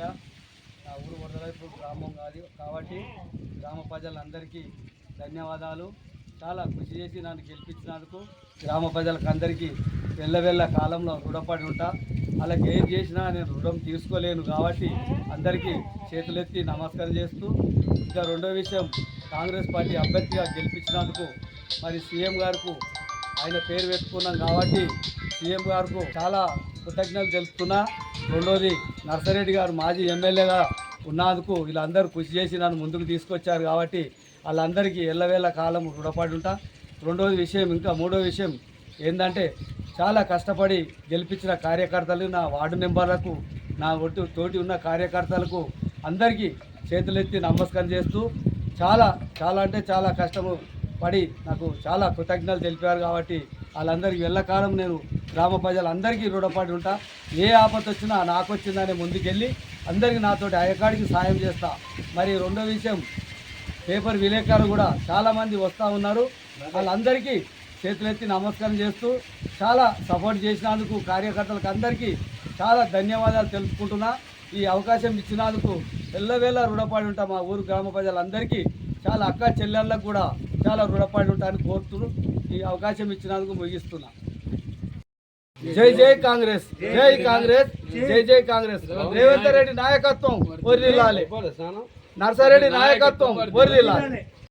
వరదలయ్య నా ఊరు వరదలైపు గ్రామం కాదు. కాబట్టి గ్రామ ప్రజలందరికీ ధన్యవాదాలు. చాలా కృషి చేసి నన్ను గెలిపించినందుకు గ్రామ ప్రజలకు అందరికీ వెళ్ళవెళ్ళ కాలంలో రుణపడి ఉంటా. అలాగే ఏం చేసినా నేను రుణం తీసుకోలేను కాబట్టి అందరికీ చేతులెత్తి నమస్కారం చేస్తూ ఇంకా రెండో విషయం కాంగ్రెస్ పార్టీ అభ్యర్థిగా గెలిపించినందుకు మరి సీఎం గారికి ఆయన పేరు పెట్టుకున్నాం కాబట్టి సీఎం గారికి చాలా కృతజ్ఞతలు తెలుపుతున్నా. రెండోది నర్సరెడ్డి గారు మాజీ ఎమ్మెల్యేగా ఉన్నందుకు వీళ్ళందరూ కృషి చేసి నన్ను ముందుకు తీసుకొచ్చారు కాబట్టి వాళ్ళందరికీ ఎల్లవేళ కాలం రుణపడి ఉంటా. రెండోది విషయం ఇంకా మూడో విషయం ఏంటంటే చాలా కష్టపడి గెలిపించిన కార్యకర్తలు నా వార్డు మెంబర్లకు నా ఒట్టు తోటి ఉన్న కార్యకర్తలకు అందరికీ చేతులెత్తి నమస్కారం చేస్తూ చాలా చాలా అంటే చాలా కష్టము పడి నాకు చాలా కృతజ్ఞతలు తెలిపారు కాబట్టి వాళ్ళందరికీ వెళ్ళకాలం నేను గ్రామ ప్రజలందరికీ రుణపడి ఉంటా. ఏ ఆపద వచ్చినా నాకు వచ్చిందనే ముందుకెళ్ళి అందరికీ నాతోటి అయ్యకాడికి సాయం చేస్తా. మరి రెండో విషయం పేపర్ విలేకరులు కూడా చాలామంది వస్తూ ఉన్నారు. వాళ్ళందరికీ చేతులెత్తి నమస్కారం చేస్తూ చాలా సపోర్ట్ చేసినందుకు కార్యకర్తలకు అందరికీ చాలా ధన్యవాదాలు తెలుపుకుంటున్నా. ఈ అవకాశం ఇచ్చినందుకు ఎల్లవేళ రుణపడి ఉంటా మా ఊరు గ్రామ ప్రజలందరికీ. చాలా అక్క చెల్లెళ్ళకు కూడా చాలా రుణపడి ఉంటానని కోరుతూ ఈ అవకాశం ఇచ్చినందుకు ముగిస్తున్నా. జై జై కాంగ్రెస్. జై కాంగ్రెస్. జై జై కాంగ్రెస్. రేవంత్ రెడ్డి నాయకత్వం వర్దిల్లాలి నర్సారెడ్డి నాయకత్వం వర్దిల్లాలి